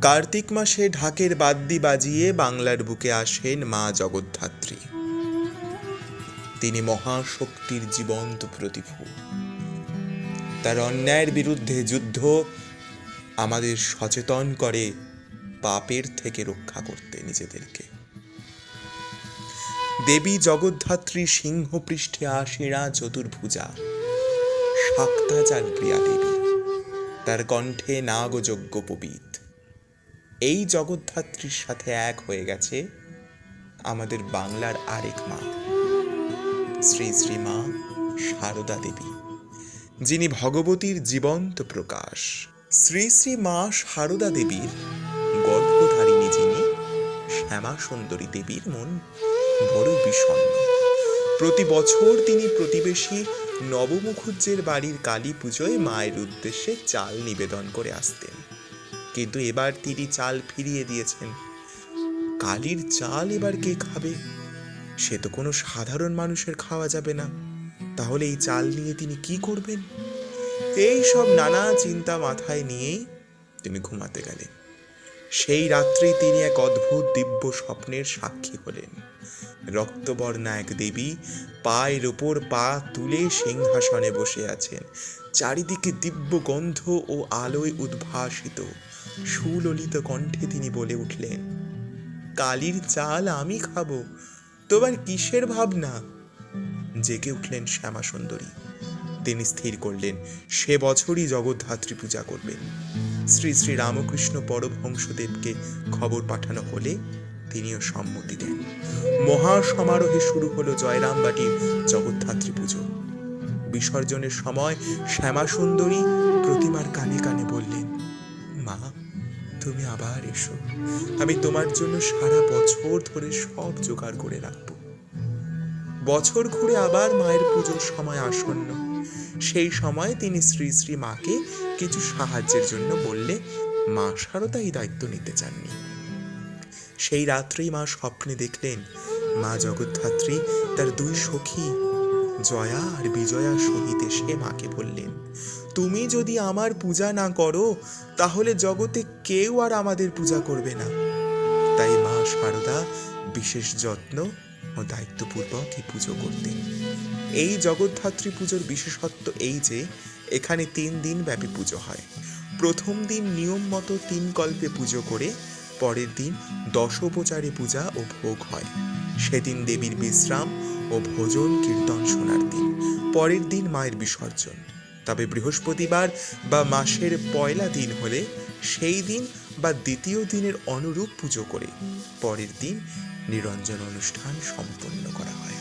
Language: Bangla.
কার্তিক মাসে ঢাকের বাদ্যি বাজিয়ে বাংলার বুকে আসেন মা জগদ্ধাত্রী। তিনি মহাশক্তির জীবন্ত প্রতিভূ। তার অন্যায়ের বিরুদ্ধে যুদ্ধ আমাদের সচেতন করে, পাপের থেকে রক্ষা করতে নিজেদেরকে। দেবী জগদ্ধাত্রী সিংহ পৃষ্ঠে আশিরা চতুর্ভুজা শাক্তা চার প্রিয়া দেবী। তার কণ্ঠে নাগযজ্ঞ পবিত এই জগদ্ধাত্রীর সাথে এক হয়ে গেছে আমাদের বাংলার আরেক মা, শ্রী শ্রী মা সারদা দেবী, যিনি ভগবতীর জীবন্ত প্রকাশ। শ্রী শ্রী মা সারদা দেবীর গর্ভধারিণী যিনি শ্যামা সুন্দরী দেবীর মন বড় বিষণ্ণ। প্রতি বছর তিনি প্রতিবেশী নবমুখুজ্জের বাড়ির কালী পুজোয় মায়ের উদ্দেশ্যে চাল নিবেদন করে আসতেন। কিন্তু এবার তিনি চাল ফিরিয়ে দিয়েছেন। কালির চাল এবার কে খাবে? সে তো কোনো সাধারণ মানুষের খাওয়া যাবে না। তাহলে এই চাল নিয়ে তিনি কি করবেন? এই সব নানা চিন্তা মাথায় নিয়েই তিনি ঘুমাতে গেলেন। সেই রাত্রি তিনি এক অদ্ভুত দিব্য স্বপ্নের সাক্ষী হলেন। রক্তবর্ণা এক দেবী পায়ের ওপর পা তুলে সিংহাসনে বসে আছেন। চারিদিকে দিব্য গন্ধ ও আলোয় উদ্ভাসিত। সুললিত কণ্ঠে তিনি বলে উঠলেন, কালির চাল আমি খাব, তোমার কিসের ভাবনা? জেগে উঠলেন শ্যামা সুন্দরী তিনি স্থির করলেন, সে বছরই জগদ্ধাত্রী পূজা করবেন শ্রী শ্রী রামকৃষ্ণ পরমহংসদেবকে খবর পাঠানো হলে তিনিও সম্মতি দেন। মহা সমারোহে শুরু হলো জয়রামবাটির জগদ্ধাত্রী পুজো। বিসর্জনের সময় শ্যামা সুন্দরী প্রতিমার কানে কানে বললেন মা, তুমি আবার এসো। আমি তোমার জন্য সারা বছর ধরে সব জোগাড় করে রাখব। বছর ঘুরে আবার মায়ের পুজোর সময় আসন্ন। সেই সময় তিনি শ্রী শ্রী মাকে কিছু সাহায্যের জন্য বললে, মা সারদা এই দায়িত্ব নিতে চাননি। সেই রাত্রেই মা স্বপ্নে দেখলেন, মা জগদ্ধাত্রী তার দুই সখী জয়া আর বিজয়া সহিত এসে মাকে বললেন, তুমি যদি আমার পূজা না করো, তাহলে জগতে কেউ আর আমাদের পূজা করবে না। তাই মা সারদা বিশেষ যত্ন ও দায়িত্বপূর্বক এই পুজো করতেন। এই জগদ্ধাত্রী পুজোর বিশেষত্ব এই যে, এখানে তিন দিন ব্যাপী পুজো হয়। প্রথম দিন নিয়ম মতো তিন কল্পে পুজো করে পরের দিন দশোপচারী পূজা ও ভোগ হয়। সেদিন দেবীর বিশ্রাম ও ভোজন কীর্তন শোনার দিন। পরের দিন মায়ের বিসর্জন। তবে বৃহস্পতিবার বা মাসের পয়লা দিন হলে সেই দিন বা দ্বিতীয় দিনের অনুরূপ পুজো করে পরের দিন নিরঞ্জন অনুষ্ঠান সম্পন্ন করা হয়।